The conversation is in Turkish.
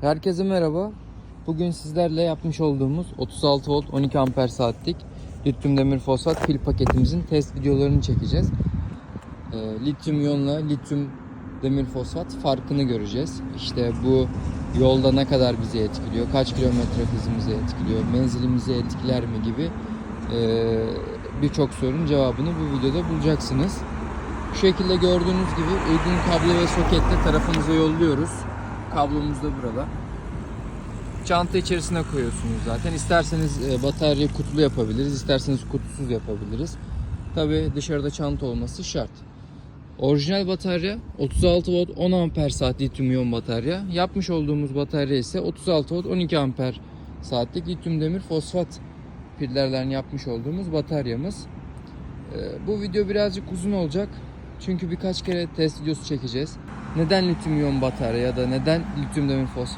Herkese merhaba. Bugün sizlerle yapmış olduğumuz 36 volt 12 amper saatlik lityum demir fosfat pil paketimizin test videolarını çekeceğiz. Ee, lityum iyonla lityum demir fosfat farkını göreceğiz. İşte bu yolda ne kadar bizi etkiliyor, kaç kilometre hızımızı etkiliyor, menzilimizi etkiler mi gibi ee, birçok sorunun cevabını bu videoda bulacaksınız. Bu şekilde gördüğünüz gibi uygun kablo ve soketle tarafınıza yolluyoruz. Kablomuz da burada. Çanta içerisine koyuyorsunuz zaten. İsterseniz e, batarya kutulu yapabiliriz, isterseniz kutusuz yapabiliriz. Tabi dışarıda çanta olması şart. Orijinal batarya 36 volt 10 amper saat lityum iyon batarya. Yapmış olduğumuz batarya ise 36 volt 12 amper saatlik lityum demir fosfat pillerden yapmış olduğumuz bataryamız. Ee, Bu video birazcık uzun olacak. Çünkü birkaç kere test videosu çekeceğiz. Neden lityum iyon batarya ya da neden lityum demir fosfat